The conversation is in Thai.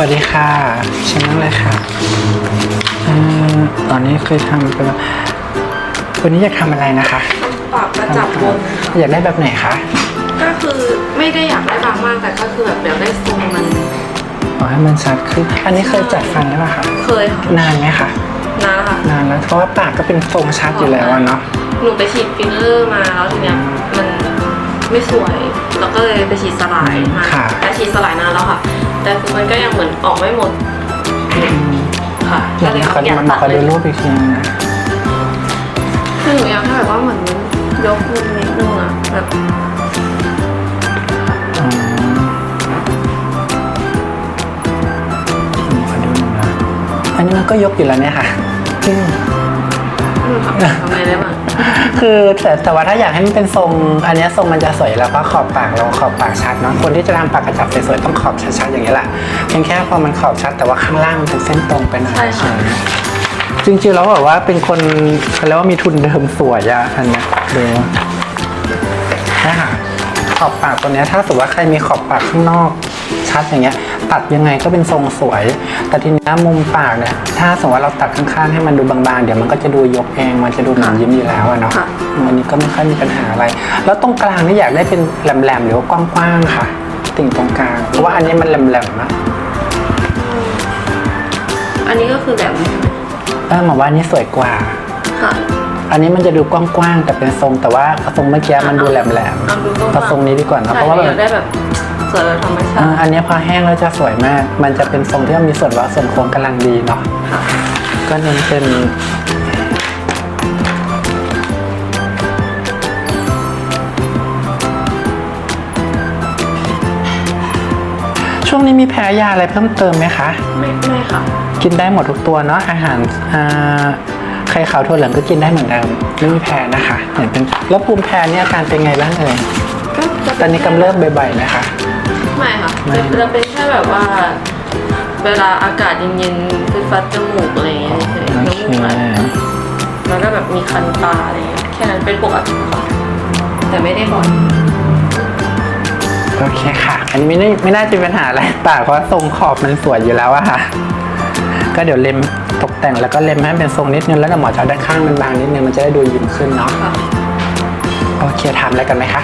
วัสดีค่ะเชิญนั่งเลยค่ะเอ่อตอนนี้เคยทำไปแล้ววันนี้อยากทำอะไรนะคะปรับกระจับบนอยากได้แบบไหนคะก็คือไม่ได้อยากได้บางมากแต่ก็คือแบบเดี๋ยวได้ทรงมันขอให้มันชัดขึ้นอันนี้เคยจัดฟันหรือเปล่าคะเคยค่ะนานไหมคะนานแล้วค่ะนานแล้วเพราะว่าปากก็เป็นทรงชัดอยู่แล้วอะเนาะหนูไปฉีดฟิลเลอร์มาแล้วทีเนี้ยมันไม่สวย แล้วก็เลยไปฉีดสลายมาค่ะแต่ฉีดสลายนานแล้วค่ะ แต่คือมันก็ยังเหมือนออกไม่หมดอืมค่ะอยากให้เขามันมาขอดูรูปอีกทีนึงนะคือหนูอยากให้แบบว่าเหมือนยกมือนิดนึงอะแบบอ๋อขอดูหน่อยนะอันนี้มันก็ยกอยู่แล้วเนี่ยค่ะอืมอื มค่ะทำไงได้บ้างคือแต่แต่ว่าถ้าอยากให้มันเป็นทรง อันเนี้ยทรงมันจะสวยแล้วก็ขอบปากเราขอบปากชัดเนาะคนที่จะทำปากกระจับสวยๆต้องขอบชัดๆอย่างนี้แหละเพียงแค่พอมันขอบชัด แต่ว่าข้างล่างมันเป็นเส้นตรงไปหน่อยใช่ค่ะจริงๆแล้วแบบว่าเป็นคนเขาเรียกว่ามีทุนเดิมสวยอะอันเนี้ยดูนะคะขอบปากตัวเนี้ยถ้าสมมติว่าใครมีขอบปากข้างนอกชัดอย่างเงี้ย ตัดยังไงก็เป็นทรงสวย แต่ทีเนี้ยมุมปากเนี่ย ถ้าสมมติว่าเราตัดข้างๆให้มันดูบางๆ เดี๋ยวมันก็จะดูยกเอง มันจะดูหนังยิ้มอยู่แล้วอะเนาะค่ะอันนี้ก็ไม่ค่อยมีปัญหาอะไร แล้วตรงกลางนี่อยากได้เป็นแหลมๆหรือว่ากว้างๆค่ะ ติ่งตรงกลาง เพราะว่าอันนี้มันแหลมๆนะอันนี้ก็คือแบบเออหมอว่าอันนี้สวยกว่าค่ะ อันนี้มันจะดูกว้างๆแต่เป็นทรงแต่ว่าทรงเมื่อกี้มันดูแหลมเอาดูกว้างๆๆเอาทรงนี้ดีกว่านะใช่เพราะว่าอแบยาบกได้แบบสวยแบบธรรมชาอ่าติอันนี้พอแห้งแล้วจะสวยมาก มันจะเป็นทรงที่มีส่วนเว้าส่วนโค้งกำลังดีเนาะค่ะก็เน้นเป็นช่วงนี้มีแพ้ยาอะไรเพิ่มเติมไหมคะ ไม่ไม่ค่ะ กินได้หมดทุกตัวเนาะอาหารอ่า ไข่ขาวถั่วเหลืองก็กินได้เหมือนเดิมไม่มีแพ้นะคะเห็นเป็นแล้วภูมิแพ้เนี่ยอาการเป็นไงบ้างเอ่ยก็จะตอนนี้กำเริบบ่อยๆไหมคะ ไม่ค่ะไม่ จะจะเป็นแค่แบบว่า เวลาอากาศเย็นๆคือฟัดจมูกอะไรอย่างเงี้ยเฉยๆโอน้ำเคมูกไหลแล้วก็แบบมีคันตาอะไรอย่างเงี้ยแค่นั้นเป็นปกติค่ะแต่ไม่ได้บ่อย โอเคค่ะ อันนี้ไม่ได้ไม่น่าจะเป็นปัญหาอะไรปากเพราะทรงขอบมันสวยอยู่แล้วอะค่ะ ก็เดี๋ยวเล็มตกแต่งแล้วก็เล็มให้เป็นทรงนิดนึงแล้วเดี๋ยวหมอจะเอาด้านข้างมันบางนิดนึงมันจะได้ดูยิ้มขึ้นเนาะค่ะโอเคทำอะไรกันไหมคะ